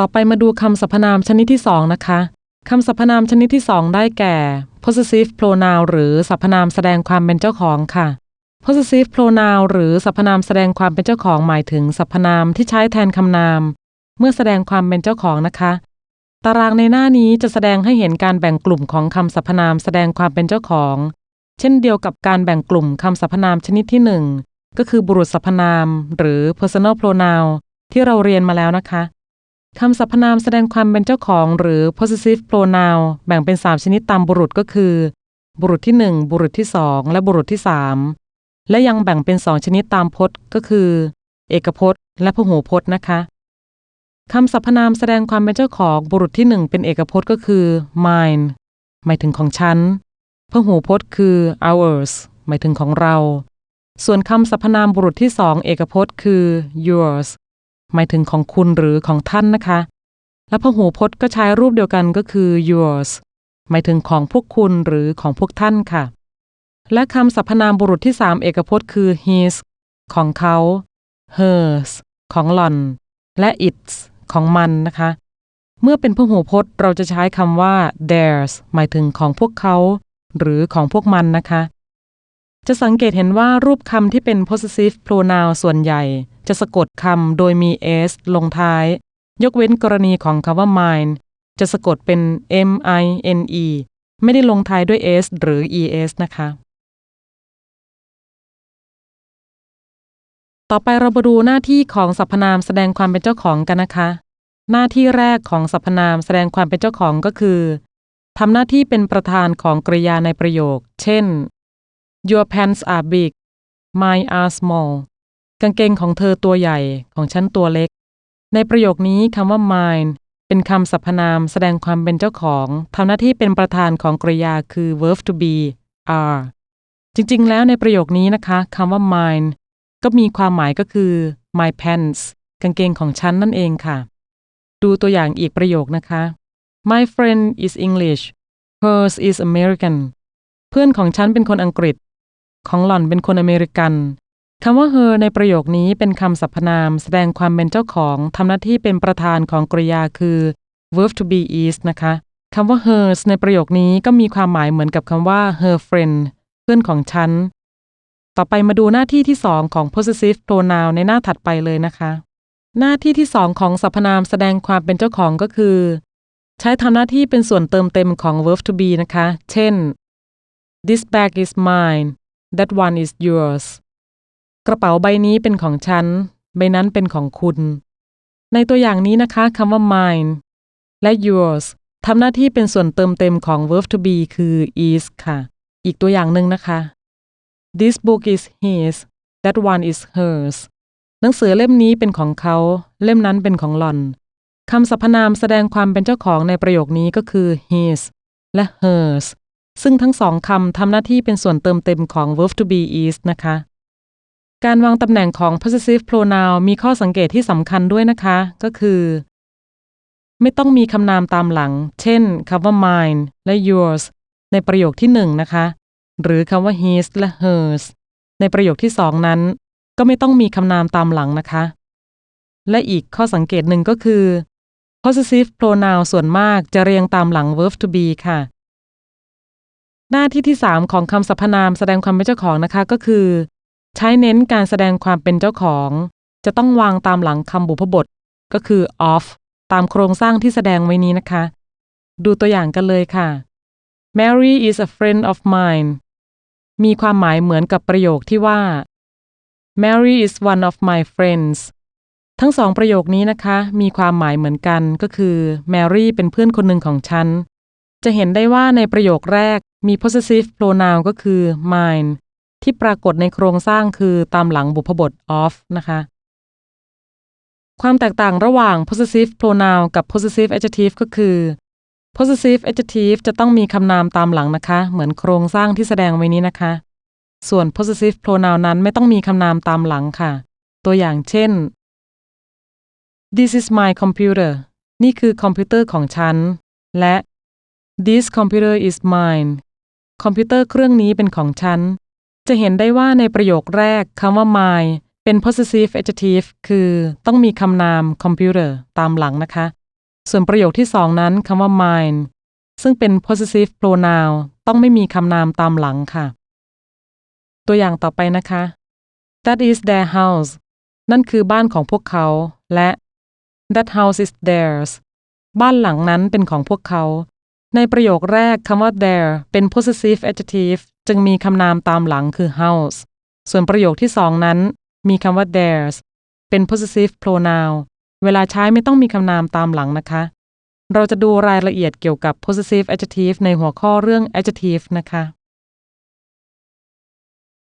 ต่อไปมาดูคำสรรพนามชนิดที่สองนะคะคำสรรพนามชนิดที่สองได้แก่ possessive pronoun หรือสรรพนามแสดงความเป็นเจ้าของค่ะ possessive pronoun หรือสรรพนามแสดงความเป็นเจ้าของหมายถึงสรรพนามที่ใช้แทนคำนาม เมื่อแสดงความเป็นเจ้าของนะคะ ตารางในหน้านี้จะแสดงให้เห็นการแบ่งกลุ่มของคำสรรพนามแสดงความเป็นเจ้าของ เช่นเดียวกับการแบ่งกลุ่มคำสรรพนามชนิดที่หนึ่งก็คือบุรุษสรรพนาม หรือ personal pronoun ที่เราเรียนมาแล้วนะคะ คำสรรพนามแสดงความเป็นเจ้าของหรือ possessive pronoun แบ่งเป็น 3 ชนิดตามบุรุษก็คือ บุรุษที่ 1 บุรุษที่ 2 และบุรุษที่ 3 และยังแบ่งเป็น 2 ชนิดตามพจน์ก็คือ เอกพจน์ และพหูพจน์นะคะคำสรรพนามแสดงความเป็นเจ้าของบุรุษที่ 1 เป็นเอกพจน์ก็คือ mine หมายถึงของฉันพหูพจน์คือ ours หมายถึงของเรา ส่วนคำสรรพนามบุรุษที่ 2 เอกพจน์คือ yours หมายถึงของคุณหรือของท่านนะคะ และพหูพจน์ก็ใช้รูปเดียวกันก็คือ yours หมายถึงของพวกคุณหรือของพวกท่านค่ะ และคำสรรพนามบุรุษที่3เอกพจน์คือ his ของเขา hers ของหล่อน และ its ของมันนะคะ เมื่อเป็นพหูพจน์เราจะใช้คำว่า theirs หมายถึงของพวกเขา หรือของพวกมันนะคะ จะสังเกตเห็นว่ารูปคำที่เป็น possessive pronoun ส่วนใหญ่ จะสะกดคำโดยมี s ลงท้าย ยกเว้นกรณีของคำว่า mine จะสะกดเป็น m i n e ไม่ได้ลงท้ายด้วย s หรือ es นะคะ ต่อไปเรามาดูหน้าที่ของสรรพนามแสดงความเป็นเจ้าของกันนะคะ หน้าที่แรกของสรรพนามแสดงความเป็นเจ้าของก็คือทำหน้าที่เป็นประธานของกริยาในประโยค เช่น Your pants are big mine are small กางเกงของเธอตัวใหญ่ของฉันตัวเล็ก ในประโยคนี้คำว่า mine เป็นคำสรรพนามแสดงความเป็นเจ้าของทำหน้าที่เป็นประธานของกริยาคือ verb to be are จริงๆ แล้วในประโยคนี้นะคะคำว่า mine ก็มีความหมายก็คือ my pants กางเกงของฉันนั่นเองค่ะ ดูตัวอย่างอีกประโยคนะคะ My friend is English hers is American เพื่อนของฉันเป็นคนอังกฤษ ของหล่อนเป็นคนอเมริกันคำว่า her ในประโยคนี้เป็นคำสรรพนาม แสดงความเป็นเจ้าของทำหน้าที่เป็นประธานของกริยาคือ verb to be is นะคะคำว่า hers ในประโยคนี้ก็มีความหมายเหมือนกับคำว่า her friend เพื่อนของฉัน ต่อไปมาดูหน้าที่ที่สองของ possessive pronoun ในหน้าถัดไปเลยนะคะ หน้าที่ที่สองของสรรพนามแสดงความเป็นเจ้าของก็คือ ใช้ทำหน้าที่เป็นส่วนเติมเต็มของ verb to be นะคะ เช่น this bag is mine that one is yours กระเป๋าใบนี้เป็นของฉัน ใบนั้นเป็นของคุณ ในตัวอย่างนี้นะคะคำว่า mine และ yours ทำหน้าที่เป็นส่วนเติมเต็มของ verb to be คือ is ค่ะ อีกตัวอย่างหนึ่งนะคะ this book is his that one is hers หนังสือเล่มนี้เป็นของเขา เล่มนั้นเป็นของหล่อนคำสรรพนามแสดงความเป็นเจ้าของในประโยคนี้ก็คือ his และ hers ซึ่งทั้งสองคำทำหน้าที่เป็นส่วนเติมเต็มของ verb to be is นะคะ การวางตำแหน่งของ possessive pronoun มีข้อสังเกตที่สำคัญด้วยนะคะ ก็คือ ไม่ต้องมีคำนามตามหลัง เช่นคำว่า mine และ yours ในประโยคที่หนึ่งนะคะ หรือคำว่า his และ hers ในประโยคที่สองนั้น ก็ไม่ต้องมีคำนามตามหลังนะคะ และอีกข้อสังเกตหนึ่งก็คือ possessive pronoun ส่วนมากจะเรียงตามหลัง verb to be ค่ะ หน้าที่ที่ 3 ของคำสรรพนามแสดงความเป็นเจ้าของนะคะก็คือ ใช้เน้นการแสดงความเป็นเจ้าของ จะต้องวางตามหลังคำบุพบท ก็คือ of ตามโครงสร้างที่แสดงไว้นี้นะคะ ดูตัวอย่างกันเลยค่ะ Mary is a friend of mine มีความหมายเหมือนกับประโยคที่ว่า Mary is one of my friends ทั้งสองประโยคนี้นะคะ มีความหมายเหมือนกันก็คือ Mary เป็นเพื่อนคนหนึ่งของฉัน จะเห็นได้ว่าในประโยคแรก มี possessive pronoun ก็คือ mine ที่ปรากฏในโครงสร้างคือตามหลังบุพบท of นะคะ ความแตกต่างระหว่าง possessive pronoun กับ possessive adjective ก็คือ possessive adjective จะต้องมีคำนามตามหลังนะคะ เหมือนโครงสร้างที่แสดงไว้นี้นะคะ ส่วน possessive pronoun นั้นไม่ต้องมีคำนามตามหลังค่ะ ตัวอย่างเช่น This is my computer นี่คือคอมพิวเตอร์ของฉัน และ This computer is mine คอมพิวเตอร์เครื่องนี้เป็นของฉัน จะเห็นได้ว่าในประโยคแรกคำว่า mine เป็น possessive adjective คือต้องมีคำนาม computer ตามหลังนะคะ ส่วนประโยคที่สองนั้นคำว่า mine ซึ่งเป็น possessive pronoun ต้องไม่มีคำนามตามหลังค่ะ ตัวอย่างต่อไปนะคะ That is their house นั่นคือบ้านของพวกเขา และ That house is theirs บ้านหลังนั้นเป็นของพวกเขา ในประโยคแรกคำว่า there เป็น possessive adjective จึงมีคำนามตามหลังคือ house ส่วนประโยคที่สองนั้น มีคำว่า theirs เป็น possessive pronoun เวลาใช้ไม่ต้องมีคำนามตามหลังนะคะ เราจะดูรายละเอียดเกี่ยวกับ possessive adjective ในหัวข้อเรื่อง adjective นะคะ